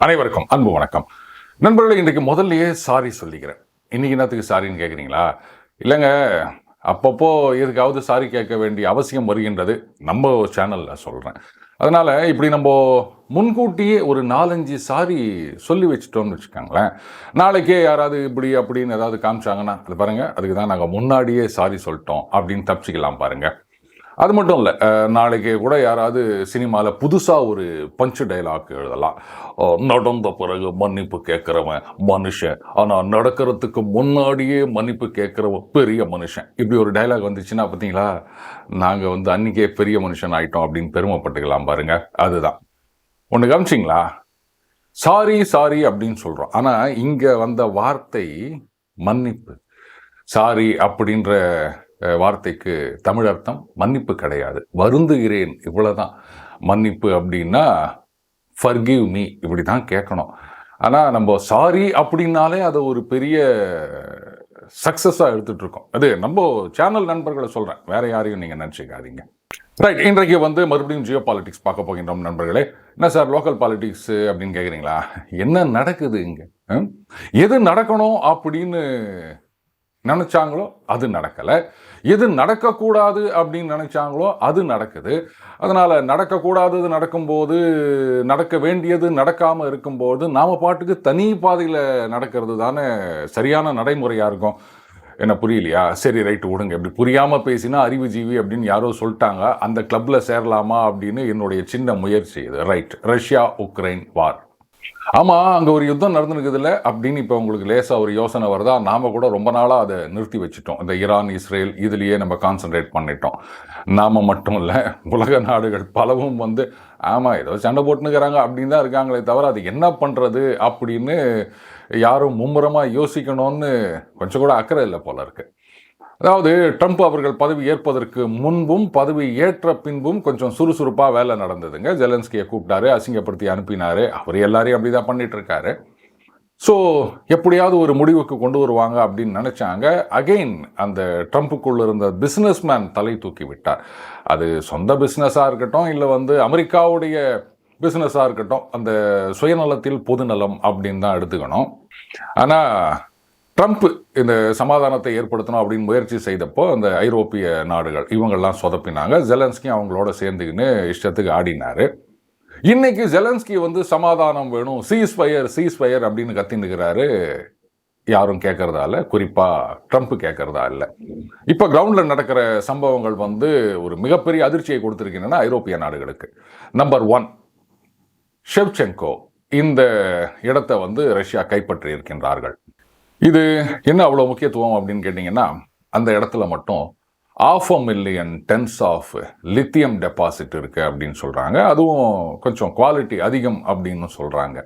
அனைவருக்கும் அன்பு வணக்கம். நண்பர்களே இன்றைக்கு முதல்லயே சாரி சொல்லிக்கிறேன். இன்னைக்கு என்னத்துக்கு சாரின்னு கேட்குறீங்களா இல்லைங்க அப்பப்போ எதுக்காவது சாரி கேட்க வேண்டிய அவசியம் வருகின்றது. நம்ம சேனலில் சொல்கிறேன் அதனால் இப்படி நம்ம முன்கூட்டியே ஒரு நாலஞ்சு சாரி சொல்லி வச்சிட்டோம்னு வச்சுக்கோங்களேன். நாளைக்கே யாராவது இப்படி அப்படின்னு ஏதாவது காமிச்சாங்கன்னா அது பாருங்கள் அதுக்கு தான் நாங்கள் முன்னாடியே சாரி சொல்லிட்டோம் அப்படின்னு தப்பிச்சிக்கலாம் பாருங்கள் அது மட்டும் இல்லை நாளைக்கு கூட யாராவது சினிமாவில் புதுசாக ஒரு பஞ்சு டைலாக் எழுதலாம். நடந்த பிறகு மன்னிப்பு கேட்குறவன் மனுஷன். ஆனால் நடக்கிறதுக்கு முன்னாடியே மன்னிப்பு கேட்குறவன் பெரிய மனுஷன். இப்படி ஒரு டைலாக் வந்துச்சுன்னா பார்த்தீங்களா? நாங்கள் வந்து அன்றைக்கே பெரிய மனுஷன் ஆகிட்டோம் அப்படின்னு பெருமைப்பட்டுக்கலாம் பாருங்கள் அதுதான். ஒன்று காமிச்சிங்களா சாரி சாரி அப்படின்னு சொல்கிறோம் ஆனால் இங்கே வந்த வார்த்தை மன்னிப்பு. சாரி அப்படின்ற வார்த்தைக்கு தமிழ் அர்த்தம் மன்னிப்பு கிடையாது. வருந்துகிறேன் இவ்வளோதான் மன்னிப்பு அப்படின்னா ஃபர்கிவ் மீ இப்படி தான் கேட்கணும். ஆனால் நம்ம சாரி அப்படின்னாலே அதை ஒரு பெரிய சக்ஸஸாக எடுத்துகிட்ருக்கோம் அது நம்ம சேனல் நண்பர்களை சொல்கிறேன் வேறு யாரையும் நீங்கள் நினச்சிக்காதீங்க. ரைட் இன்றைக்கு வந்து மறுபடியும் ஜியோ பாலிட்டிக்ஸ் பார்க்க போகின்றோம் நண்பர்களே. என்ன சார் லோக்கல் பாலிட்டிக்ஸ் அப்படின்னு கேட்குறீங்களா என்ன நடக்குது இங்கே? எது நடக்கணும் அப்படின்னு நினச்சாங்களோ அது நடக்கலை. எது நடக்கக்கூடாது அப்படின்னு நினச்சாங்களோ அது நடக்குது. அதனால் நடக்கக்கூடாதது நடக்கும்போது நடக்க வேண்டியது நடக்காமல் இருக்கும்போது நாம் பாட்டுக்கு தனி பாதையில் நடக்கிறது தானே சரியான நடைமுறையாக இருக்கும். என்ன புரியலையா? சரி ரைட்டு விடுங்க. இப்படி புரியாமல் பேசினா அறிவுஜீவி அப்படின்னு யாரோ சொல்லிட்டாங்க. அந்த கிளப்பில் சேரலாமா அப்படின்னு என்னுடைய சின்ன முயற்சி இது. ரைட் ரஷ்யா உக்ரைன் வார் ஆமா அங்க ஒரு யுத்தம் நடந்துருக்குதுல்ல அப்படின்னு இப்போ உங்களுக்கு லேசா ஒரு யோசனை வருதா? நாம கூட ரொம்ப நாளா அதை நிறுத்தி வச்சுட்டோம். இந்த ஈரான் இஸ்ரேல் இதுலயே நம்ம கான்சென்ட்ரேட் பண்ணிட்டோம். நாம மட்டும் இல்ல உலக நாடுகள் பலவும் வந்து ஆமா ஏதோ சண்டை போட்டுனுக்கிறாங்க அப்படின்னு தான் இருக்காங்களே தவிர அது என்ன பண்றது அப்படின்னு யாரும் மும்முரமா யோசிக்கணும்னு கொஞ்சம் கூட அக்கறை இல்லை போல இருக்குது அதாவது ட்ரம்ப் அவர்கள் பதவி ஏற்பதற்கு முன்பும் பதவி ஏற்ற பின்பும் கொஞ்சம் சுறுசுறுப்பாக வேலை நடந்ததுங்க. ஜெலன்ஸ்கியை கூப்பிட்டாரு அசிங்கப்படுத்தி அனுப்பினார். அவர் எல்லாரையும் அப்படி தான் பண்ணிகிட்ருக்காரு ஸோ எப்படியாவது ஒரு முடிவுக்கு கொண்டு வருவாங்க அப்படின்னு நினச்சாங்க. அகெயின் அந்த ட்ரம்ப்புக்குள்ள இருந்த பிஸ்னஸ்மேன் தலை தூக்கி விட்டார். அது சொந்த பிஸ்னஸாக இருக்கட்டும் இல்லை வந்து அமெரிக்காவுடைய பிஸ்னஸாக இருக்கட்டும் அந்த சுயநலத்தில் பொதுநலம் அப்படின்னு தான் எடுத்துக்கணும். ஆனால் ட்ரம்ப் இந்த சமாதானத்தை ஏற்படுத்தணும் அப்படின்னு முயற்சி செய்தப்போ அந்த ஐரோப்பிய நாடுகள் இவங்கள்லாம் சொதப்பினாங்க. ஜெலன்ஸ்கி அவங்களோட சேர்ந்துக்கின்னு இஷ்டத்துக்கு ஆடினார். இன்னைக்கு ஜெலன்ஸ்கி வந்து சமாதானம் வேணும் சீஸ் ஃபயர் சீஸ் ஃபயர் அப்படின்னு கத்தின்னுக்கிறாரு. யாரும் கேட்கறதா இல்லை. குறிப்பாக ட்ரம்ப் கேட்கறதா இல்லை. இப்போ கிரவுண்டில் நடக்கிற சம்பவங்கள் வந்து ஒரு மிகப்பெரிய அதிர்ச்சியை கொடுத்துருக்கின்றன ஐரோப்பிய நாடுகளுக்கு. நம்பர் ஒன் ஷெவ்செங்கோ இந்த இடத்தை வந்து ரஷ்யா கைப்பற்றி இருக்கின்றார்கள் இது என்ன அவ்வளோ முக்கியத்துவம் அப்படின்னு கேட்டிங்கன்னா அந்த இடத்துல மட்டும் of a million tons of lithium deposit இருக்குது அப்படின்னு சொல்கிறாங்க அதுவும் கொஞ்சம் குவாலிட்டி அதிகம் அப்படின்னு சொல்கிறாங்க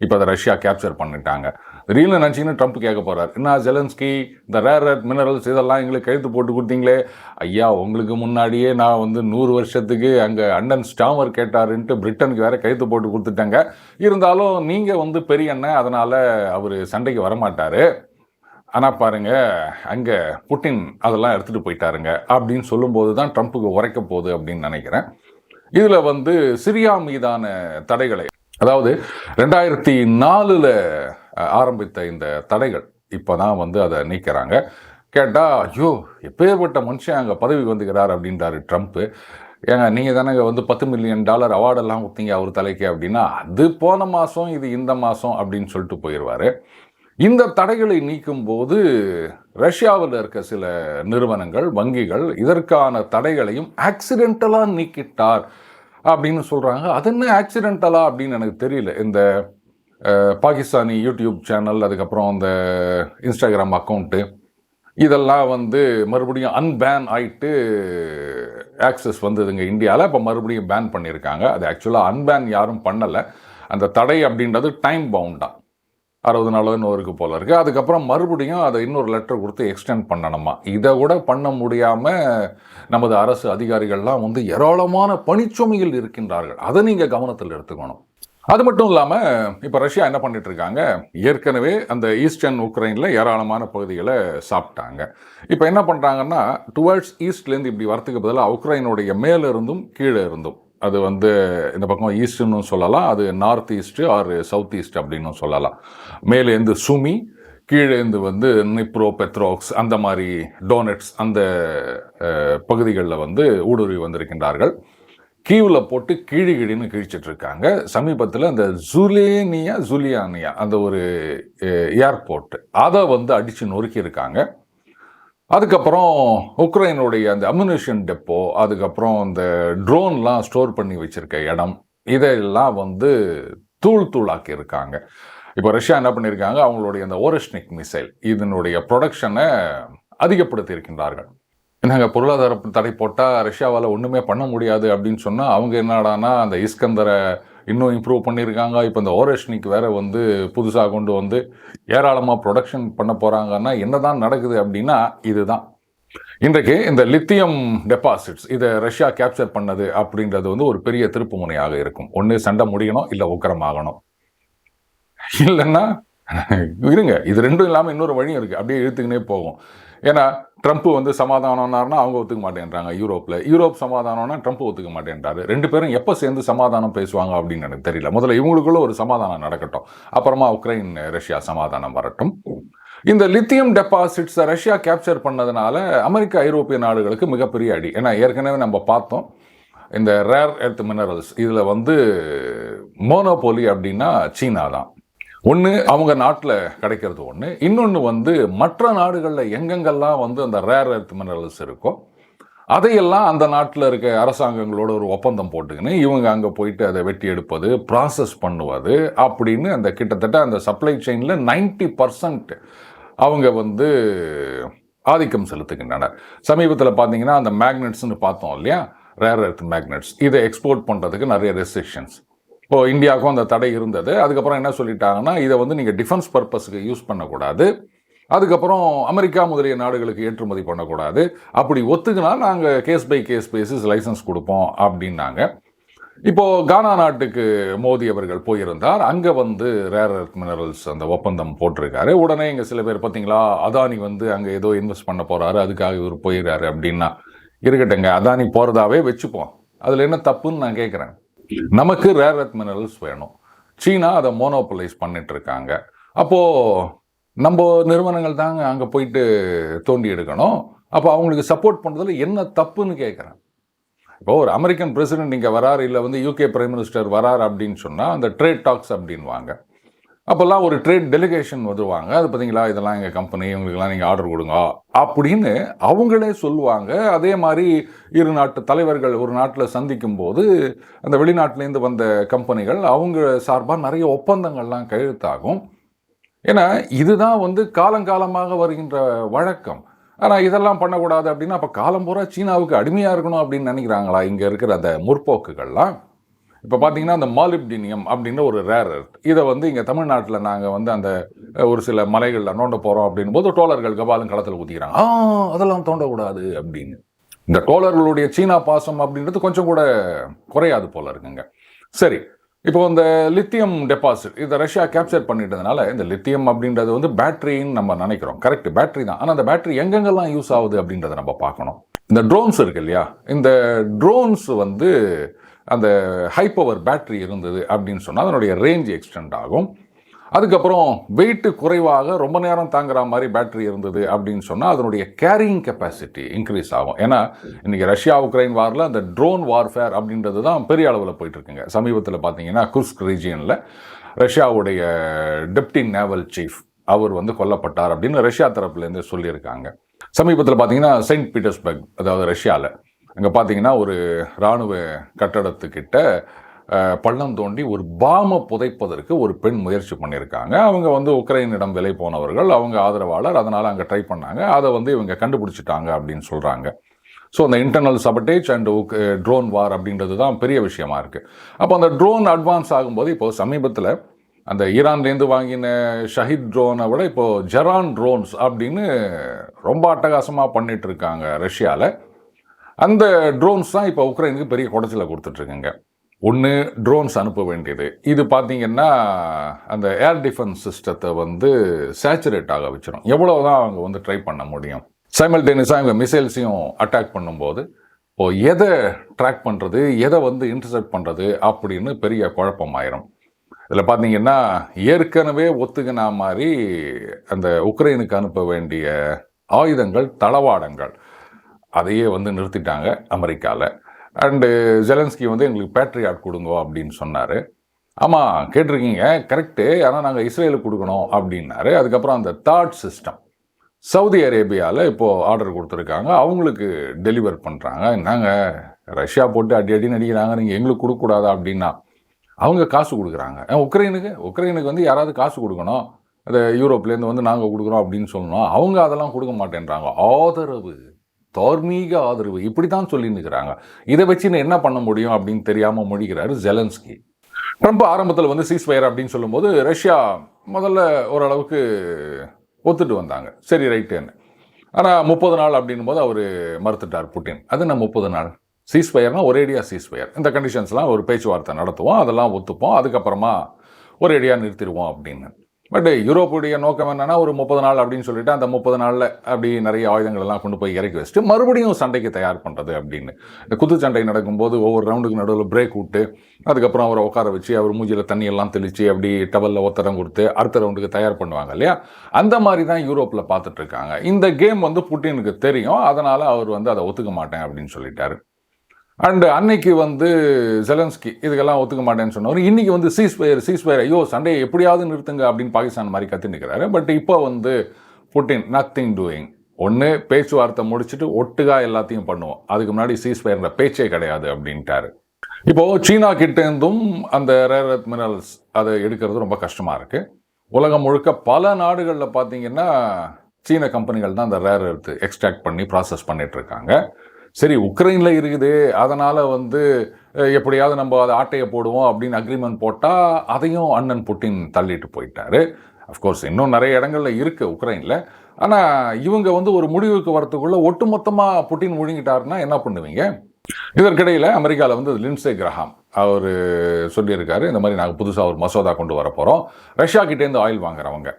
இப்போ அதை ரஷ்யா கேப்சர் பண்ணிட்டாங்க. ரீல்னு நினச்சிங்கன்னா ட்ரம்ப் கேட்க போகிறார் என்ன ஜெலன்ஸ்கி இந்த ரேர் ரேட் மினரல்ஸ் இதெல்லாம் எங்களுக்கு கழுத்து போட்டு கொடுத்தீங்களே? ஐயா உங்களுக்கு முன்னாடியே நான் வந்து நூறு வருஷத்துக்கு அங்கே அண்ணன் ஸ்டாமர் கேட்டாருன்ட்டு பிரிட்டனுக்கு வேறு கழுத்து போட்டு கொடுத்துட்டாங்க. இருந்தாலும் நீங்கள் வந்து பெரிய அண்ணன் அதனால் அவர் சண்டைக்கு வரமாட்டார். ஆனால் பாருங்கள் அங்கே புட்டின் அதெல்லாம் எடுத்துகிட்டு போயிட்டாருங்க. அப்படின்னு சொல்லும்போது தான் ட்ரம்ப்புக்கு உரைக்க போகுது அப்படின்னு நினைக்கிறேன். இதில் வந்து சிரியா மீதான தடைகளை அதாவது ரெண்டாயிரத்தி நாலில் ஆரம்பித்த இந்த தடைகள். இப்போ தான் வந்து அதை நீக்கிறாங்க. கேட்டால் ஐயோ எப்பேற்பட்ட மனுஷன் அங்கே பதவி வந்துக்கிறார் அப்படின்றாரு ட்ரம்ப்பு ஏங்க நீங்கள் தானே வந்து பத்து மில்லியன் டாலர் அவார்டெல்லாம் கொடுத்தீங்க அவர் தலைக்கு அப்படின்னா அது போன மாதம் இது இந்த மாதம் அப்படின்னு சொல்லிட்டு போயிடுவார் இந்த தடைகளை நீக்கும் போது ரஷ்யாவில் இருக்க சில நிறுவனங்கள் வங்கிகள் இதற்கான தடைகளையும் ஆக்சிடென்டலாக நீக்கிட்டார் அப்படின்னு சொல்கிறாங்க அது என்ன ஆக்சிடென்டலா அப்படின்னு எனக்கு தெரியல. இந்த பாகிஸ்தானி யூடியூப் சேனல் அதுக்கப்புறம் அந்த இன்ஸ்டாகிராம் அக்கௌண்ட்டு இதெல்லாம் வந்து மறுபடியும் அன்பேன் ஆயிட்டு ஆக்சஸ் வந்ததுங்க இந்தியாவில் இப்போ மறுபடியும் பேன் பண்ணியிருக்காங்க. அது ஆக்சுவலாக அன்பேன் யாரும் பண்ணலை. அந்த தடை அப்படின்றது டைம் பவுண்டா அறுபது நாளோ இன்னும் இருக்கு போல் இருக்குது அதுக்கப்புறம் மறுபடியும் அதை இன்னொரு லெட்டர் கொடுத்து எக்ஸ்டெண்ட் பண்ணணுமா? இதை கூட பண்ண முடியாமல் நமது அரசு அதிகாரிகள்லாம் வந்து ஏராளமான பணிச்சுமையில் இருக்கின்றார்கள். அதை நீங்கள் கவனத்தில் எடுத்துக்கணும். அது மட்டும் இல்லாமல் இப்போ ரஷ்யா என்ன பண்ணிட்டு இருக்காங்க ஏற்கனவே அந்த ஈஸ்டர்ன் உக்ரைனில் ஏராளமான பகுதிகளை சாப்பிட்டாங்க. இப்போ என்ன பண்ணுறாங்கன்னா டுவர்ட்ஸ் ஈஸ்ட்லேருந்து இப்படி வரத்துக்கு பதிலாக உக்ரைனுடைய மேலே இருந்தும் கீழே இருந்தும் அது வந்து இந்த பக்கம் ஈஸ்ட்னு சொல்லலாம் அது north east or south east அப்படின்னு சொல்லலாம். மேலேருந்து சுமி கீழேந்து வந்து நிப்ரோ பெத்ரோக்ஸ் அந்த மாதிரி டோனட்ஸ் அந்த பகுதிகளில் வந்து ஊடுருவி வந்திருக்கின்றார்கள். கீவில் போட்டு கீழி கிழின்னு கிழிச்சிட்டுருக்காங்க சமீபத்தில் அந்த ஜுலேனியா ஜுலியானியா அந்த ஒரு ஏர்போர்ட் அதை வந்து அடித்து நொறுக்கியிருக்காங்க. அதுக்கப்புறம் உக்ரைனுடைய அந்த அம்யூனிஷன் டெப்போ அதுக்கப்புறம் அந்த ட்ரோன்லாம் ஸ்டோர் பண்ணி வச்சுருக்க இடம் இதெல்லாம் வந்து தூள் தூளாக்கி இருக்காங்க இப்போ ரஷ்யா என்ன பண்ணியிருக்காங்க? அவங்களுடைய அந்த ஓரஸ்னிக் மிசைல் இதனுடைய ப்ரொடக்ஷனை அதிகப்படுத்தி இருக்கின்றார்கள் நாங்கள் பொருளாதார தடை போட்டால் ரஷ்யாவால் ஒன்றுமே பண்ண முடியாது அப்படின்னு சொன்னால் அவங்க என்னடானா அந்த இஸ்கந்தரை இன்னும் இம்ப்ரூவ் பண்ணியிருக்காங்க இப்போ இந்த ஓரேஷனிக்கு வேற வந்து புதுசாக கொண்டு வந்து ஏராளமாக ப்ரொடக்ஷன் பண்ண போகிறாங்கன்னா என்னதான் நடக்குது அப்படின்னா இதுதான். இன்றைக்கு இந்த லித்தியம் டெபாசிட்ஸ் இதை ரஷ்யா கேப்சர் பண்ணது அப்படின்றது வந்து ஒரு பெரிய திருப்பு முனையாக இருக்கும். ஒன்று சண்டை முடியணும் இல்லை உக்கரமாகணும். இல்லைன்னா இருங்க. இது ரெண்டும் இல்லாமல் இன்னொரு வழியும் இருக்குது அப்படியே இழுத்துக்கினே போகும். ஏன்னா ட்ரம்ப் வந்து சமாதானம்னாருன்னா அவங்க ஒத்துக்க மாட்டேன்றாங்க யூரோப்பில் யூரோப் சமாதானம்னா ட்ரம்ப் ஒத்துக்க மாட்டேன்றாரு. ரெண்டு பேரும் எப்போ சேர்ந்து சமாதானம் பேசுவாங்க அப்படின்னு எனக்கு தெரியல. முதல்ல இவங்களுக்குள்ள ஒரு சமாதானம் நடக்கட்டும். அப்புறமா உக்ரைன் ரஷ்யா சமாதானம் வரட்டும். இந்த லித்தியம் டெபாசிட்ஸை ரஷ்யா கேப்சர் பண்ணதுனால அமெரிக்க ஐரோப்பிய நாடுகளுக்கு மிகப்பெரிய அடி. ஏன்னா ஏற்கனவே நம்ம பார்த்தோம். இந்த ரேர் எர்த் மினரல்ஸ் இதில் வந்து மோனோபோலி அப்படின்னா சீனா தான் ஒன்று அவங்க நாட்டில் கிடைக்கிறது ஒன்று இன்னொன்று வந்து மற்ற நாடுகளில் எங்கெங்கெல்லாம் வந்து அந்த ரேர் எர்த் மினரல்ஸ் இருக்கோ அதையெல்லாம் அந்த நாட்டில் இருக்க அரசாங்கங்களோட ஒரு ஒப்பந்தம் போட்டுக்கின்னு இவங்க அங்கே போயிட்டு அதை வெட்டி எடுப்பது ப்ராசஸ் பண்ணுவது அப்படின்னு அந்த கிட்டத்தட்ட அந்த சப்ளை செயினில் நைன்டி பர்சன்ட் அவங்க வந்து ஆதிக்கம் செலுத்துகின்றனர் சமீபத்தில் பார்த்தீங்கன்னா அந்த மேக்னெட்ஸ்னு பார்த்தோம் இல்லையா? ரேர் எர்த் மேக்னெட்ஸ் இதை எக்ஸ்போர்ட் பண்ணுறதுக்கு நிறைய ரெஸ்ட்ரிக்ஷன்ஸ் இப்போது இந்தியாவுக்கும் அந்த தடை இருந்தது. அதுக்கப்புறம் என்ன சொல்லிட்டாங்கன்னா இதை வந்து நீங்கள் டிஃபென்ஸ் பர்பஸுக்கு யூஸ் பண்ணக்கூடாது. அதுக்கப்புறம் அமெரிக்கா முதலிய நாடுகளுக்கு ஏற்றுமதி பண்ணக்கூடாது. அப்படி ஒத்துக்கினா நாங்கள் case by case basis license கொடுப்போம் அப்படின்னாங்க. இப்போது கானா நாட்டுக்கு மோடி அவர்கள் போயிருந்தார். அங்கே வந்து ரேர் எர்த் மினரல்ஸ் அந்த ஒப்பந்தம் போட்டிருக்காரு. உடனே இங்கே சில பேர் பார்த்தீங்களா அதானி வந்து அங்கே ஏதோ இன்வெஸ்ட் பண்ண போகிறாரு அதுக்காக இவர் போயிடுறாரு அப்படின்னா இருக்கட்டுங்க அதானி போகிறதாவே வச்சுப்போம். அதில் என்ன தப்புன்னு நான் கேட்குறேன் நமக்கு ரேர் எர்த் மினரல்ஸ் வேணும். சீனா அதை மோனோபலைஸ் பண்ணிட்டு இருக்காங்க அப்போது நம்ம நிறுவனங்கள் தாங்க அங்கே போயிட்டு தோண்டி எடுக்கணும். அப்போ அவங்களுக்கு சப்போர்ட் பண்ணுறதுல என்ன தப்புன்னு கேட்குறேன் இப்போ ஒரு அமெரிக்கன் பிரசிடென்ட் இங்கே வரார் இல்லை வந்து யூகே பிரைம் மினிஸ்டர் வரார் அப்படின்னு சொன்னால் அந்த ட்ரேட் டாக்ஸ் அப்படின்வாங்க அப்போல்லாம் ஒரு ட்ரேட் டெலிகேஷன் வருவாங்க. அது பார்த்தீங்களா? இதெல்லாம் எங்கள் கம்பெனி இவங்களுக்கெல்லாம் நீங்கள் ஆர்டர் கொடுங்க. அப்படின்னு அவங்களே சொல்லுவாங்க. அதே மாதிரி இரு நாட்டு தலைவர்கள் ஒரு நாட்டில் சந்திக்கும் போது அந்த வெளிநாட்டிலேருந்து வந்த கம்பெனிகள் அவங்க சார்பாக நிறைய ஒப்பந்தங்கள்லாம் கையெழுத்தாகும். ஏன்னா இதுதான் வந்து காலங்காலமாக வருகின்ற வழக்கம். ஆனால் இதெல்லாம் பண்ணக்கூடாது அப்படின்னா அப்போ காலம் பூரா சீனாவுக்கு அடிமையாக இருக்கணும் அப்படின்னு நினைக்கிறாங்களா? இங்கே இருக்கிற அந்த முற்போக்குகள்லாம். இப்போ பார்த்தீங்கன்னா அந்த மாலிப்டினியம் அப்படின்ற ஒரு ரேர் எர்த் இதை வந்து இங்கே தமிழ்நாட்டில் நாங்கள் வந்து அந்த ஒரு சில மலைகளில் நோண்ட போகிறோம் அப்படின் போது டோலர்கள் கபாலும் களத்தில் ஊற்றிக்கிறாங்க ஆ அதெல்லாம் தோண்டக்கூடாது அப்படின்னு. இந்த டோலர்களுடைய சீனா பாசம் அப்படின்றது கொஞ்சம் கூட குறையாது போல இருக்குங்க. சரி இப்போ இந்த லித்தியம் டெபாசிட் இதை ரஷ்யா கேப்சர் பண்ணிட்டதுனால இந்த லித்தியம் அப்படின்றது வந்து பேட்டரின்னு நம்ம நினைக்கிறோம். கரெக்ட் பேட்டரி தான். ஆனால் அந்த பேட்டரி எங்கெங்கெல்லாம் யூஸ் ஆகுது அப்படின்றத நம்ம பார்க்கணும். இந்த ட்ரோன்ஸ் இருக்கு இல்லையா? இந்த ட்ரோன்ஸ் வந்து அந்த ஹை பவர் பேட்ரி இருந்தது அப்படின்னு சொன்னால் அதனுடைய ரேஞ்ச் எக்ஸ்டெண்ட் ஆகும். அதுக்கப்புறம் வெயிட்டு குறைவாக ரொம்ப நேரம் தாங்குற மாதிரி பேட்டரி இருந்தது அப்படின்னு சொன்னால் அதனுடைய கேரிங் கெப்பாசிட்டி இன்க்ரீஸ் ஆகும். ஏன்னா இன்றைக்கி ரஷ்யா உக்ரைன் வாரில் அந்த ட்ரோன் வார்ஃபேர் அப்படின்றது தான் பெரிய அளவில் போயிட்டுருக்குங்க சமீபத்தில் பார்த்தீங்கன்னா குர்ஸ்க் ரீஜியனில் ரஷ்யாவுடைய டெப்டி நேவல் சீஃப் அவர் வந்து கொல்லப்பட்டார் அப்படின்னு ரஷ்யா தரப்புலேருந்து சொல்லியிருக்காங்க. சமீபத்தில் பார்த்தீங்கன்னா செயின்ட் பீட்டர்ஸ்பர்க் அதாவது ரஷ்யாவில் அங்கே பார்த்தீங்கன்னா ஒரு இராணுவ கட்டடத்துக்கிட்ட பள்ளம் தோண்டி ஒரு பாம புதைப்பதற்கு ஒரு பெண் முயற்சி பண்ணியிருக்காங்க அவங்க வந்து உக்ரைனிடம் விலை போனவர்கள். அவங்க ஆதரவாளர். அதனால் அங்கே ட்ரை பண்ணாங்க. அதை வந்து இவங்க கண்டுபிடிச்சிட்டாங்க அப்படின்னு சொல்கிறாங்க ஸோ அந்த internal sabotage and drone war அப்படின்றது தான் பெரிய விஷயமா இருக்குது அப்போ அந்த ட்ரோன் அட்வான்ஸ் ஆகும்போது இப்போது சமீபத்தில் அந்த ஈரான்லேருந்து வாங்கின ஷஹித் ட்ரோனை விட இப்போது ஜெரான் ட்ரோன்ஸ் அப்படின்னு ரொம்ப அட்டகாசமாக பண்ணிகிட்ருக்காங்க இருக்காங்க ரஷ்யாவில் அந்த ட்ரோன்ஸ் தான் இப்போ உக்ரைனுக்கு பெரிய குடைச்சலை கொடுத்துட்ருக்குங்க. ஒன்று ட்ரோன்ஸ் அனுப்ப வேண்டியது. இது பார்த்தீங்கன்னா அந்த ஏர் டிஃபென்ஸ் சிஸ்டத்தை வந்து சேச்சுரேட் ஆக வச்சிடும் எவ்வளோ தான் அவங்க வந்து ட்ரை பண்ண முடியும். சைமல்டேனியஸாக இவங்க மிசைல்ஸையும் அட்டாக் பண்ணும்போது இப்போ எதை ட்ராக் பண்ணுறது எதை வந்து இன்டர்செப்ட் பண்ணுறது அப்படின்னு பெரிய குழப்பமாயிரும். இதில் பார்த்தீங்கன்னா ஏற்கனவே ஒத்துக்கினா மாதிரி அந்த உக்ரைனுக்கு அனுப்ப வேண்டிய ஆயுதங்கள் தளவாடங்கள் அதையே வந்து நிறுத்திட்டாங்க அமெரிக்காவில் அண்டு ஜெலன்ஸ்கி வந்து எங்களுக்கு பேட்ரியாட் கொடுங்கோ அப்படின்னு சொன்னார். ஆமாம் கேட்டிருக்கீங்க கரெக்டு ஆனால் நாங்கள் இஸ்ரேலுக்கு கொடுக்கணும் அப்படின்னாரு. அதுக்கப்புறம் அந்த தாட் சிஸ்டம் சவுதி அரேபியாவில் இப்போது ஆர்டர் கொடுத்துருக்காங்க. அவங்களுக்கு டெலிவர் பண்ணுறாங்க நாங்கள் ரஷ்யா போட்டு அடி அடி நடிக்கிறாங்க நீங்கள் எங்களுக்கு கொடுக்கக்கூடாதா அப்படின்னா? அவங்க காசு கொடுக்குறாங்க. உக்ரைனுக்கு? உக்ரைனுக்கு வந்து யாராவது காசு கொடுக்கணும். அந்த யூரோப்லேருந்து வந்து நாங்கள் கொடுக்குறோம் அப்படின்னு சொல்லணும். அவங்க அதெல்லாம் கொடுக்க மாட்டேன்றாங்க. ஆதரவு. தார்மீக ஆதரவு. இப்படி தான் சொல்லின்னு இருக்கிறாங்க இதை வச்சு நான் என்ன பண்ண முடியும் அப்படின்னு தெரியாமல் மொழிகிறாரு ஜெலன்ஸ்கி. ட்ரம்ப் ஆரம்பத்தில் வந்து சீஸ்ஃபயர் அப்படின்னு சொல்லும்போது ரஷ்யா முதல்ல ஓரளவுக்கு ஒத்துட்டு வந்தாங்க. சரி ரைட்டுன்னு ஆனால் முப்பது நாள் அப்படின்னும் போது அவர் மறுத்துட்டார் புட்டின். அது என்ன முப்பது நாள்? சீஸ்ஃபயர்னா ஒரேடியாக சீஸ்ஃபயர் இந்த கண்டிஷன்ஸ்லாம் ஒரு பேச்சுவார்த்தை நடத்துவோம் அதெல்லாம் ஒத்துப்போம் அதுக்கப்புறமா ஒரேடியாக நிறுத்திடுவோம் அப்படின்னு. பட் யூரோப்புடைய நோக்கம் என்னென்னா ஒரு முப்பது நாள் அப்படின்னு சொல்லிட்டு அந்த முப்பது நாளில் அப்படி நிறைய ஆயுதங்கள் எல்லாம் கொண்டு போய் இறக்கி வச்சுட்டு மறுபடியும் சண்டைக்கு தயார் பண்ணுறது அப்படின்னு. இந்த குத்துச்சண்டை நடக்கும்போது ஒவ்வொரு ரவுண்டுக்கு நடுவில் பிரேக் விட்டு அதுக்கப்புறம் அவரை உட்கார வச்சு அவர் மூஞ்சியில் தண்ணியெல்லாம் தெளித்து அப்படி டவலில் ஒத்தடம் கொடுத்து அடுத்த ரவுண்டுக்கு தயார் பண்ணுவாங்க இல்லையா? அந்த மாதிரி தான் யூரோப்பில் பார்த்துட்ருக்காங்க இந்த கேம் வந்து புட்டினுக்கு தெரியும். அதனால் அவர் வந்து அதை ஒத்துக்க மாட்டேன் அப்படின்னு சொல்லிட்டாரு. அண்டு அன்னைக்கு வந்து ஜெலன்ஸ்கி இதுக்கெல்லாம் ஒத்துக்க மாட்டேன்னு சொன்னவர். இன்றைக்கி வந்து சீஸ்பயர் சீஸ்பயர் ஐயோ சண்டையை எப்படியாவது நிறுத்துங்க அப்படின்னு பாகிஸ்தான் மாதிரி கத்தி நிற்கிறாரு பட் இப்போ வந்து புட்டின் நத்திங் டூயிங் ஒன்று பேச்சுவார்த்தை முடிச்சுட்டு ஒட்டுகா எல்லாத்தையும் பண்ணுவோம். அதுக்கு முன்னாடி சீஸ்பயர்ன்ற பேச்சே கிடையாது அப்படின்ட்டாரு. இப்போ சீனா கிட்டேருந்தும் அந்த ரேர் எர்த் மினரல்ஸ் அதை எடுக்கிறது ரொம்ப கஷ்டமாக இருக்குது உலகம் முழுக்க பல நாடுகளில் பார்த்தீங்கன்னா சீன கம்பெனிகள் தான் அந்த ரேர் எர்த் எக்ஸ்ட்ராக்ட் பண்ணி ப்ராசஸ் பண்ணிகிட்ருக்காங்க இருக்காங்க. சரி உக்ரைனில் இருக்குது. அதனால் வந்து எப்படியாவது நம்ம அதை ஆட்டையை போடுவோம் அப்படின்னு அக்ரிமெண்ட் போட்டால் அதையும் அண்ணன் புட்டின் தள்ளிட்டு போயிட்டாரு. அஃப்கோர்ஸ் இன்னும் நிறைய இடங்கள்ல இருக்குது உக்ரைனில். ஆனால் இவங்க வந்து ஒரு முடிவுக்கு வரத்துக்குள்ளே ஒட்டுமொத்தமாக புட்டின் முழுங்கிட்டாருன்னா என்ன பண்ணுவீங்க? இதற்கிடையில் அமெரிக்காவில் வந்து லின்சே கிரஹாம் அவர் சொல்லியிருக்காரு. இந்த மாதிரி நாங்கள் புதுசாக ஒரு மசோதா கொண்டு வர போகிறோம் ரஷ்யா கிட்டேருந்து ஆயில் வாங்குறவங்க.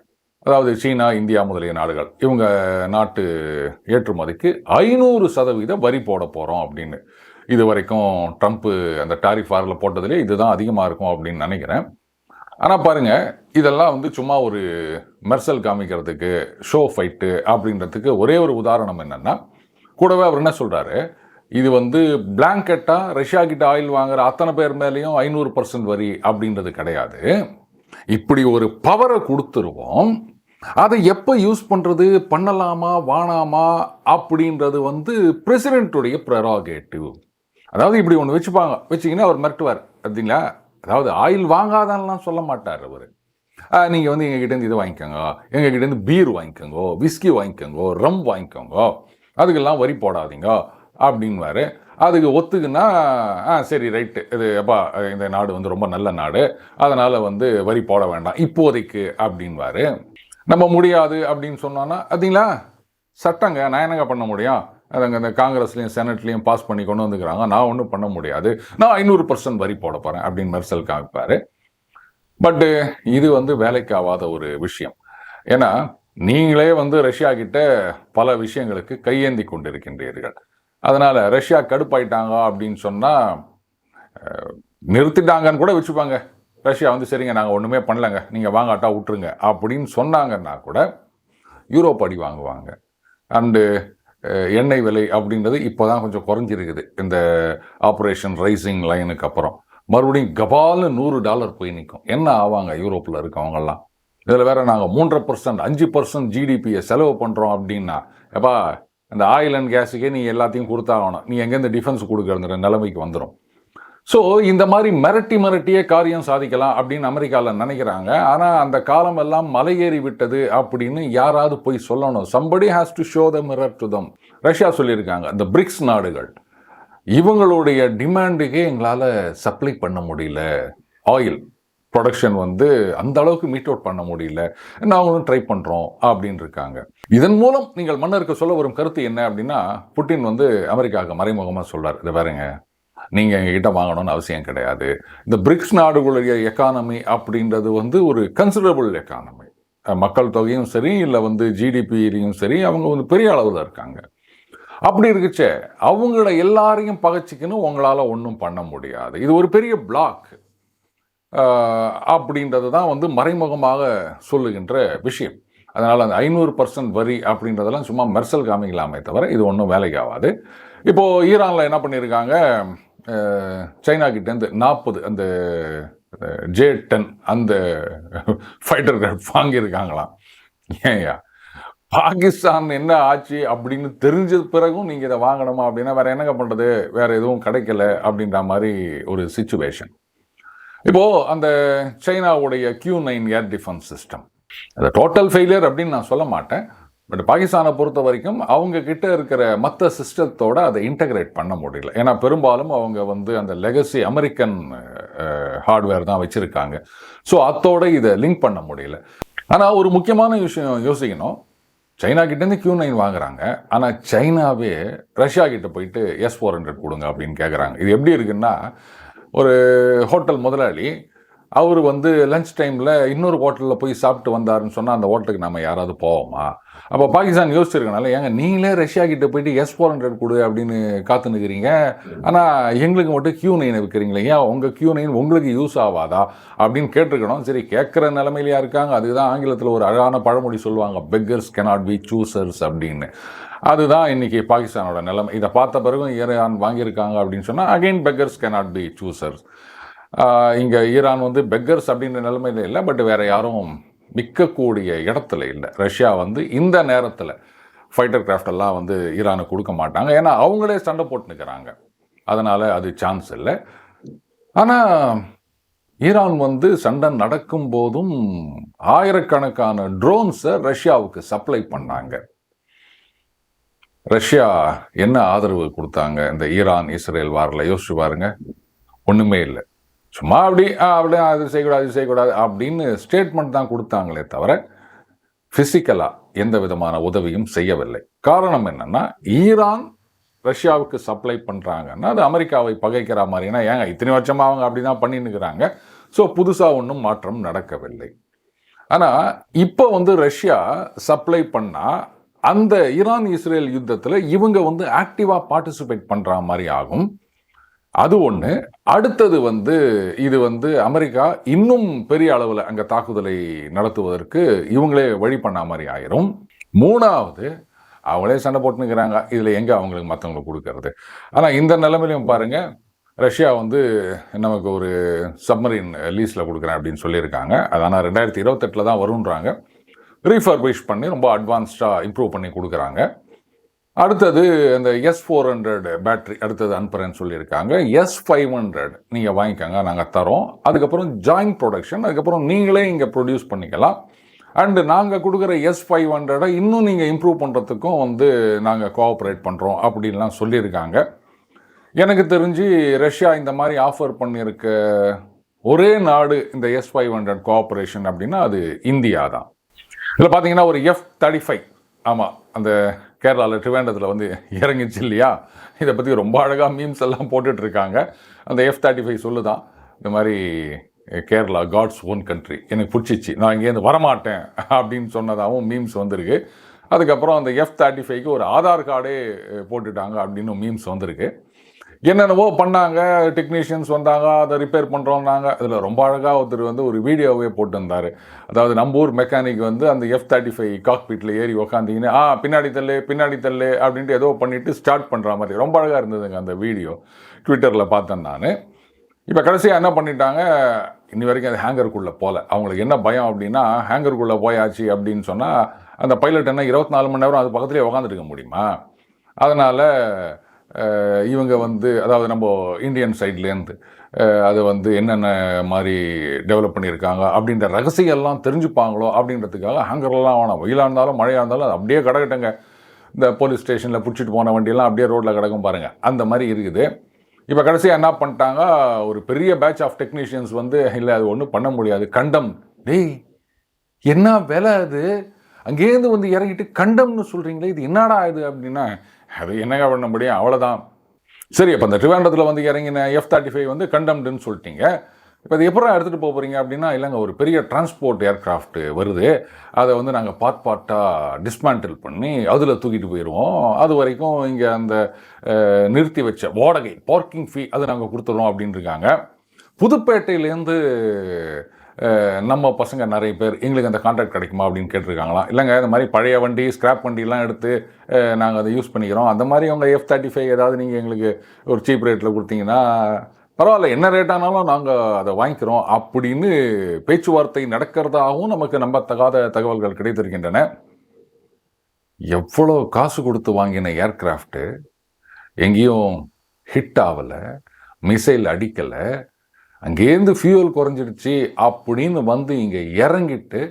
அதாவது சீனா இந்தியா முதலிய நாடுகள். இவங்க நாட்டு ஏற்றுமதிக்கு ஐநூறு சதவீத வரி போட போகிறோம் அப்படின்னு. இது வரைக்கும் ட்ரம்ப்பு அந்த டாரிஃப் வாரில் போட்டதுலேயே இதுதான் அதிகமாக இருக்கும் அப்படின்னு நினைக்கிறேன். ஆனால் பாருங்கள் இதெல்லாம் வந்து சும்மா ஒரு மெர்சல் காமிக்கிறதுக்கு ஷோ ஃபைட்டு அப்படின்றதுக்கு ஒரே ஒரு உதாரணம் என்னென்னா கூடவே அவர் என்ன சொல்கிறாரு இது வந்து பிளாங்கெட்டாக ரஷ்யா கிட்ட ஆயில் வாங்குற அத்தனை பேர் மேலேயும் ஐநூறு பர்சன்ட் வரி அப்படின்றது கிடையாது. இப்படி ஒரு பவரை கொடுத்துருவோம். அதை எப்போ யூஸ் பண்ணுறது பண்ணலாமா? வானாமா அப்படின்றது வந்து பிரசிடென்ட்டுடைய ப்ரெராகேட்டிவ் அதாவது இப்படி ஒன்று வச்சுப்பாங்க. வச்சிங்கன்னா அவர் மிரட்டுவார். அப்படிங்களா? அதாவது ஆயில் வாங்காதான்லாம் சொல்ல மாட்டார் அவர். நீங்கள் வந்து எங்ககிட்டேருந்து இதை வாங்கிக்கோங்க. எங்ககிட்டேருந்து பீர் வாங்கிக்கோங்க. விஸ்கி வாங்கிக்கோங்க. ரம் வாங்கிக்கோங்க. அதுக்கெல்லாம் வரி போடாதீங்க. அப்படின்வாரு அதுக்கு ஒத்துக்குன்னா ஆ சரி ரைட்டு இது அப்பா இந்த நாடு வந்து ரொம்ப நல்ல நாடு. அதனால் வந்து வரி போட வேண்டாம். இப்போதைக்கு அப்படின்வாரு நம்ம முடியாது அப்படின்னு சொன்னோன்னா பார்த்தீங்களா சட்டங்க நான் என்னங்க பண்ண முடியும்? அதுங்க இந்த காங்கிரஸ்லையும் செனட்லையும் பாஸ் பண்ணி கொண்டு வந்துக்கிறாங்க. நான் ஒன்றும் பண்ண முடியாது. நான் ஐநூறு பர்சன்ட் வரி போட போகிறேன் அப்படின்னு மெர்சல் காமிப்பார். பட்டு இது வந்து வேலைக்கு ஆகாத ஒரு விஷயம். ஏன்னா நீங்களே வந்து ரஷ்யா கிட்ட பல விஷயங்களுக்கு கையேந்தி கொண்டிருக்கின்றீர்கள். அதனால் ரஷ்யா கடுப்பாயிட்டாங்க அப்படின்னு சொன்னால் நிறுத்திட்டாங்கன்னு கூட வச்சுப்பாங்க. ரஷ்யா வந்து சரிங்க நாங்கள் ஒன்றுமே பண்ணலங்க. நீங்கள் வாங்காட்டா விட்டுருங்க அப்படின்னு சொன்னாங்கன்னா கூட யூரோப் அடி வாங்குவாங்க. அண்டு எண்ணெய் விலை அப்படின்றது இப்போ தான் கொஞ்சம் குறைஞ்சிருக்குது. இந்த ஆப்ரேஷன் ரைசிங் லைனுக்கு அப்புறம். மறுபடியும் கபால்னு நூறு டாலர் போய் நிற்கும் என்ன ஆவாங்க யூரோப்பில் இருக்கவங்கெல்லாம்? இதில் வேறு நாங்கள் மூன்றரை பர்சன்ட் அஞ்சு பர்சன்ட் ஜிடிபியை செலவு பண்ணுறோம் அப்படின்னா எப்பா இந்த ஆயில் அண்ட் கேஸுக்கே நீ எல்லாத்தையும் கொடுத்தாகணும். நீ எங்கேருந்து டிஃபென்ஸ் கொடுக்குற நிலைமைக்கு வந்துடும் ஸோ இந்த மாதிரி மிரட்டி மிரட்டியே காரியம் சாதிக்கலாம் அப்படின்னு அமெரிக்காவில் நினைக்கிறாங்க. ஆனால் அந்த காலம் எல்லாம் மலையேறி விட்டது அப்படின்னு யாராவது போய் சொல்லணும். Somebody has to show the mirror to them Russia சொல்லியிருக்காங்க இந்த பிரிக்ஸ் நாடுகள் இவங்களுடைய டிமாண்டுக்கே எங்களால் சப்ளை பண்ண முடியல. ஆயில் ப்ரொடக்ஷன் வந்து அந்த அளவுக்கு மீட் அவுட் பண்ண முடியல. நாங்களும் ட்ரை பண்ணுறோம் அப்படின்னு இருக்காங்க. இதன் மூலம் நீங்கள் மன்னருக்கு சொல்ல வரும் கருத்து என்ன அப்படின்னா புட்டின் வந்து அமெரிக்காவுக்கு மறைமுகமாக சொல்கிறார் இதை பாருங்க. நீங்கள் எங்ககிட்ட வாங்கணும்னு அவசியம் கிடையாது. இந்த பிரிக்ஸ் நாடுகளுடைய எக்கானமி அப்படின்றது வந்து ஒரு கன்சிடரபிள் எக்கானமி மக்கள் தொகையும் சரி இல்லை வந்து ஜிடிபியிலையும் சரி அவங்க வந்து பெரிய அளவில் இருக்காங்க. அப்படி இருக்குச்சே அவங்கள எல்லாரையும் பகச்சிக்கின்னு உங்களால் ஒன்றும் பண்ண முடியாது. இது ஒரு பெரிய பிளாக் அப்படின்றது தான் வந்து மறைமுகமாக சொல்லுகின்ற விஷயம். அதனால் அந்த ஐநூறு பர்சன்ட் வரி அப்படின்றதெல்லாம் சும்மா மெர்சல் காமிக்கலாமே தவிர இது ஒன்றும் வேலைக்கு ஆகாது. இப்போது ஈரானில் என்ன பண்ணியிருக்காங்க சைனா கிட்டேருந்து நாற்பது அந்த ஜே டென் அந்த ஃபைட்டர் கிராஃப்ட் வாங்கியிருக்காங்களாம். ஏன்யா பாகிஸ்தான் என்ன ஆச்சு அப்படின்னு தெரிஞ்ச பிறகும் நீங்கள் இதை வாங்கணுமா அப்படின்னா வேறு என்னங்க பண்ணுறது வேறு எதுவும் கிடைக்கல அப்படின்ற மாதிரி ஒரு சுச்சுவேஷன் இப்போ அந்த சைனாவுடைய Q nine air defence system. அது டோட்டல் ஃபெயிலியர் அப்படின்னு நான் சொல்ல மாட்டேன். பட் பாகிஸ்தானை பொறுத்த வரைக்கும் அவங்க கிட்ட இருக்கிற மற்ற சிஸ்டத்தோடு அதை இன்டகிரேட் பண்ண முடியல. ஏன்னா பெரும்பாலும் அவங்க வந்து அந்த லெகசி அமெரிக்கன் ஹார்ட்வேர் தான் வச்சுருக்காங்க. ஸோ அத்தோட இதை லிங்க் பண்ண முடியல. ஆனால் ஒரு முக்கியமான விஷயம் யோசிக்கணும். சைனா கிட்டேருந்து கியூ நைன் வாங்குறாங்க. ஆனால் சைனாவே ரஷ்யா கிட்ட போயிட்டு எஸ் ஃபோர் ஹண்ட்ரட் கொடுங்க அப்படின்னு கேட்குறாங்க இது எப்படி இருக்குன்னா ஒரு ஹோட்டல் முதலாளி அவர் வந்து லஞ்ச் டைமில் இன்னொரு ஹோட்டலில் போய் சாப்பிட்டு வந்தாருன்னு சொன்னால் அந்த ஹோட்டலுக்கு நம்ம யாராவது போவோமா? அப்போ பாகிஸ்தான் யோசிச்சிருக்கனால ஏங்க நீங்களே ரஷ்யா கிட்ட போயிட்டு எஸ் ஃபோர் ஹண்ட்ரட் கொடு அப்படின்னு காத்து நிற்கிறீங்க ஆனால் எங்களுக்கு மட்டும் கியூ நைன் விற்கிறீங்களே ஏன் உங்கள் கியூ நைன் உங்களுக்கு யூஸ் ஆகாதா அப்படின்னு கேட்டிருக்கணும். சரி கேட்குற நிலமையிலையா இருக்காங்க. அதுதான் ஆங்கிலத்தில் ஒரு அழகான பழமொழி சொல்லுவாங்க பெக்கர்ஸ் கெனாட் பி சூசர்ஸ் அப்படின்னு. அதுதான் இன்னைக்கு பாகிஸ்தானோட நிலைமை. இதை பார்த்த பிறகும் ஈரான் வாங்கியிருக்காங்க? அப்படின்னு சொன்னால் again beggars cannot be choosers இங்கே ஈரான் வந்து பெக்கர்ஸ் அப்படின்ற நிலைமையில் இல்லை பட் வேறு யாரும் விற்கக்கூடிய இடத்துல இல்லை. ரஷ்யா வந்து இந்த நேரத்தில் ஃபைட்டர் கிராஃப்ட் எல்லாம் வந்து ஈரானுக்கு கொடுக்க மாட்டாங்க. ஏன்னா அவங்களே சண்டை போட்டுனுக்கிறாங்க அதனால் அது சான்ஸ் இல்லை. ஆனால் ஈரான் வந்து சண்டை நடக்கும் போதும் ஆயிரக்கணக்கான ட்ரோன்ஸை ரஷ்யாவுக்கு சப்ளை பண்ணாங்க. ரஷ்யா என்ன ஆதரவு கொடுத்தாங்க இந்த ஈரான் இஸ்ரேல் வாரில் யோசிச்சு பாருங்க. ஒன்றுமே இல்லை. சும்மா அப்படி அப்படி அது செய்யக்கூடாது அது செய்யக்கூடாது அப்படின்னு ஸ்டேட்மெண்ட் தான் கொடுத்தாங்களே தவிர ஃபிசிக்கலாக எந்த விதமான உதவியும் செய்யவில்லை. காரணம் என்னன்னா ஈரான் ரஷ்யாவுக்கு சப்ளை பண்ணுறாங்கன்னா அது அமெரிக்காவை பகைக்கிற மாதிரினா ஏங்க இத்தனை வருஷமாக அவங்க அப்படி தான் பண்ணின்னு இருக்கிறாங்க. ஸோ புதுசாக ஒன்றும் மாற்றம் நடக்கவில்லை. ஆனால் இப்போ வந்து ரஷ்யா சப்ளை பண்ணால் அந்த ஈரான் இஸ்ரேல் யுத்தத்தில் இவங்க வந்து ஆக்டிவாக பார்ட்டிசிபேட் பண்ணுற மாதிரி ஆகும். அது ஒன்று அடுத்தது வந்து இது வந்து அமெரிக்கா இன்னும் பெரிய அளவில் அங்கே தாக்குதலை நடத்துவதற்கு இவங்களே வழி பண்ண மாதிரி ஆயிரும். மூணாவது அவங்களே சண்டை போட்டுனுக்கிறாங்க. இதில் எங்கே அவங்களுக்கு மற்றவங்களுக்கு கொடுக்கறது? ஆனால் இந்த நிலைமையிலையும் பாருங்க ரஷ்யா வந்து நமக்கு ஒரு சப்மரீன் லீஸில் கொடுக்குறேன் அப்படின்னு சொல்லியிருக்காங்க. அது ஆனால் ரெண்டாயிரத்தி இருபத்தெட்டில் தான் வருன்றாங்க ரீஃபர்பிஷ் பண்ணி ரொம்ப அட்வான்ஸ்டாக இம்ப்ரூவ் பண்ணி கொடுக்குறாங்க. அடுத்தது அந்த எஸ் ஃபோர் ஹண்ட்ரட் பேட்ரி அடுத்தது அனுப்புறேன்னு சொல்லியிருக்காங்க. எஸ் ஃபைவ் ஹண்ட்ரட் நீங்கள் வாங்கிக்கோங்க நாங்கள் தரோம். அதுக்கப்புறம் ஜாயிண்ட் ப்ரொடக்ஷன் அதுக்கப்புறம் நீங்களே இங்கே ப்ரொடியூஸ் பண்ணிக்கலாம். அண்டு நாங்கள் கொடுக்குற எஸ் ஃபைவ் ஹண்ட்ரடை இன்னும் நீங்கள் இம்ப்ரூவ் பண்ணுறதுக்கும் வந்து நாங்கள் கோஆப்ரேட் பண்ணுறோம் அப்படின்லாம் சொல்லியிருக்காங்க. எனக்கு தெரிஞ்சு ரஷ்யா இந்த மாதிரி ஆஃபர் பண்ணியிருக்க ஒரே நாடு இந்த எஸ் ஃபைவ் ஹண்ட்ரட் கோஆப்ரேஷன் அப்படின்னா அது இந்தியா தான் இதில் பார்த்தீங்கன்னா ஒரு எஃப் தேர்ட்டி ஃபைவ் ஆமாம் அந்த கேரளாவில் ட்ரிவேண்டத்தில் வந்து இறங்கிச்சு இல்லையா? இதை பற்றி ரொம்ப அழகாக மீம்ஸ் எல்லாம் போட்டுட்ருக்காங்க. அந்த எஃப் தேர்ட்டி ஃபைவ் சொல்லுதான் இந்த மாதிரி கேரளா காட்ஸ் ஓன் கண்ட்ரி எனக்கு பிடிச்சிச்சு. நான் இங்கேருந்து வரமாட்டேன் அப்படின்னு சொன்னதாகவும் மீம்ஸ் வந்திருக்கு. அதுக்கப்புறம் அந்த எஃப் தேர்ட்டி ஃபைவ்க்கு ஒரு ஆதார் கார்டே போட்டுட்டாங்க அப்படின்னு மீம்ஸ் வந்திருக்கு. என்னென்னவோ பண்ணாங்க டெக்னீஷியன்ஸ் வந்தாங்க அதை ரிப்பேர் பண்ணுறோம்னாங்க அதில் ரொம்ப அழகாக ஒருத்தர் வந்து ஒரு வீடியோவே போட்டிருந்தார். அதாவது நம்ம ஊர் மெக்கானிக் வந்து அந்த எஃப் தேர்ட்டி ஃபைவ் காக்பீட்டில் ஏறி உக்காந்திங்கன்னு ஆ பின்னாடி தள்ளு பின்னாடி தள்ளு அப்படின்ட்டு ஏதோ பண்ணிவிட்டு ஸ்டார்ட் பண்ணுற மாதிரி. ரொம்ப அழகாக இருந்ததுங்க அந்த வீடியோ. ட்விட்டரில் பார்த்தேன் நான். இப்போ கடைசியாக என்ன பண்ணிட்டாங்க இன்னி வரைக்கும் அது ஹேங்கருக்குள்ளே போகல அவங்களுக்கு என்ன பயம் அப்படின்னா ஹேங்கருக்குள்ளே போயாச்சு அப்படின்னு சொன்னால் அந்த பைலட் என்ன இருபத்தி நாலு மணி நேரம் அது பக்கத்துலேயே உக்காந்துருக்க முடியுமா? அதனால் இவங்க வந்து அதாவது நம்ம இந்தியன் சைட்லேருந்து அது வந்து என்னென்ன மாதிரி டெவலப் பண்ணியிருக்காங்க அப்படின்ற ரகசியெல்லாம் தெரிஞ்சுப்பாங்களோ அப்படின்றதுக்காக ஹேங்கர்லாம் வேணாம் வெயிலாக இருந்தாலும் மழையாக இருந்தாலும் அது அப்படியே கிடக்கட்டுங்க. இந்த போலீஸ் ஸ்டேஷனில் பிடிச்சிட்டு போன வண்டியெல்லாம் அப்படியே ரோட்டில் கிடக்கும் பாருங்கள் அந்த மாதிரி இருக்குது. இப்போ கடைசியாக என்ன பண்ணிட்டாங்க ஒரு பெரிய பேட்ச் ஆஃப் டெக்னீஷியன்ஸ் வந்து இல்லை அது ஒன்றும் பண்ண முடியாது. கண்டம். டேய் என்ன விலை அது? அங்கேருந்து வந்து இறங்கிட்டு கண்டம்னு சொல்கிறீங்களே இது என்னடா இது அப்படின்னா அது என்னங்க பண்ண முடியும்? அவ்வளோதான் சரி அப்போ அந்த ட்ரிவாண்டத்தில் வந்து இறங்கின எஃப் தேர்ட்டி ஃபைவ் வந்து கண்டம்டுன்னு சொல்லிட்டீங்க. இப்போ அது எப்பறம் எடுத்துகிட்டு போக போகிறீங்க அப்படின்னா இல்லைங்க ஒரு பெரிய டிரான்ஸ்போர்ட் ஏர்கிராஃப்ட் வருது. அதை வந்து நாங்கள் பார்ட் பார்ட்டாக டிஸ்மேண்டில் பண்ணி அதில் தூக்கிட்டு போயிடுவோம் அது வரைக்கும் இங்கே அந்த நிறுத்தி வச்ச வாடகை பார்க்கிங் ஃபீ அதை நாங்கள் கொடுத்துருவோம் அப்படின்னு இருக்காங்க. புதுப்பேட்டையிலேருந்து நம்ம பசங்க நிறைய பேர் எங்களுக்கு அந்த கான்ட்ராக்ட் கிடைக்குமா? அப்படின்னு கேட்டிருக்காங்களா? இல்லைங்க இந்த மாதிரி பழைய வண்டி ஸ்க்ராப் வண்டிலாம் எடுத்து நாங்கள் அதை யூஸ் பண்ணிக்கிறோம். அந்த மாதிரி அவங்க எஃப் தேர்ட்டி ஃபைவ் ஏதாவது நீங்கள் எங்களுக்கு ஒரு சீப் ரேட்டில் கொடுத்தீங்கன்னா பரவாயில்ல என்ன ரேட் ஆனாலும் நாங்கள் அதை வாங்கிக்கிறோம். அப்படின்னு பேச்சுவார்த்தை நடக்கிறதாகவும் நமக்கு நம்பத்தகாத தகவல்கள் கிடைத்திருக்கின்றன. எவ்வளோ காசு கொடுத்து வாங்கின ஏர்க்ராஃப்ட்டு எங்கேயும் ஹிட் ஆகலை மிசைல் அடிக்கலை அங்கேருந்து ஃபியூவல் குறைஞ்சிடுச்சு அப்படின்னு வந்து இங்கே இறங்கிட்டு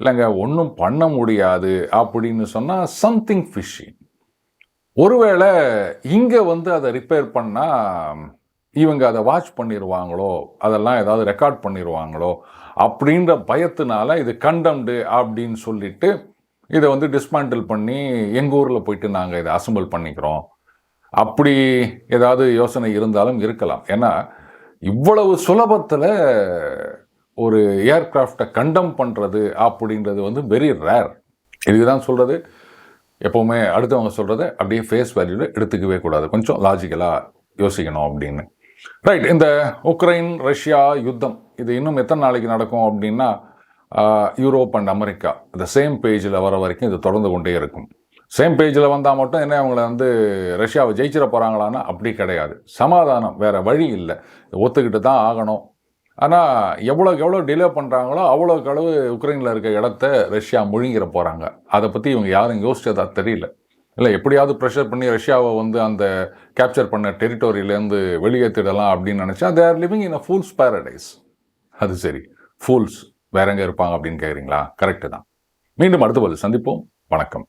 இல்லைங்க ஒன்றும் பண்ண முடியாது அப்படின்னு சொன்னால் சம்திங் ஃபிஷிங் ஒருவேளை இங்கே வந்து அதை ரிப்பேர் பண்ணால் இவங்க அதை வாட்ச் பண்ணிடுவாங்களோ அதெல்லாம் ஏதாவது ரெக்கார்ட் பண்ணிடுவாங்களோ அப்படின்ற பயத்தினால இது கண்டம்டு அப்படின்னு சொல்லிட்டு இதை வந்து டிஸ்மேண்டில் பண்ணி எங்கள் ஊரில் போயிட்டு நாங்கள் இதை அசம்பிள் பண்ணிக்கிறோம். அப்படி ஏதாவது யோசனை இருந்தாலும் இருக்கலாம். ஏன்னா இவ்வளவு சுலபத்தில் ஒரு ஏர்க்ராஃப்டை கண்டம் பண்ணுறது அப்படின்றது வந்து வெரி ரேர் இதுதான் சொல்கிறது எப்போவுமே அடுத்தவங்க சொல்கிறத அப்படியே ஃபேஸ் வேல்யூவில் எடுத்துக்கவே கூடாது. கொஞ்சம் லாஜிக்கலாக யோசிக்கணும் அப்படின்னு. ரைட் இந்த உக்ரைன் ரஷ்யா யுத்தம் இது இன்னும் எத்தனை நாளைக்கு நடக்கும் அப்படின்னா யூரோப் அண்ட் அமெரிக்கா இந்த சேம் பேஜில் வர வரைக்கும் இது தொடர்ந்து கொண்டே இருக்கும். சேம் பேஜில் வந்தால் மட்டும் என்ன அவங்கள வந்து ரஷ்யாவை ஜெயிச்சிட போகிறாங்களான்னா அப்படி கிடையாது. சமாதானம் வேறு வழி இல்லை. ஒத்துக்கிட்டு தான் ஆகணும். ஆனால் எவ்வளோக்கு எவ்வளோ டிலே பண்ணுறாங்களோ அவ்வளோக்கு அளவு உக்ரைனில் இருக்க இடத்த ரஷ்யா முழுங்கிற போகிறாங்க அதை பற்றி இவங்க யாரும் யோசிச்சதா தெரியல. இல்லை எப்படியாவது ப்ரெஷர் பண்ணி ரஷ்யாவை வந்து அந்த கேப்சர் பண்ண டெரிட்டோரியிலேருந்து வெளியேற்றிடலாம் அப்படின்னு நினச்சா they are living in a fools paradise அது சரி. ஃபூல்ஸ் வேற எங்கே இருப்பாங்க அப்படின்னு கேட்குறீங்களா கரெக்டு தான். மீண்டும் அடுத்த பதில் சந்திப்போம். வணக்கம்.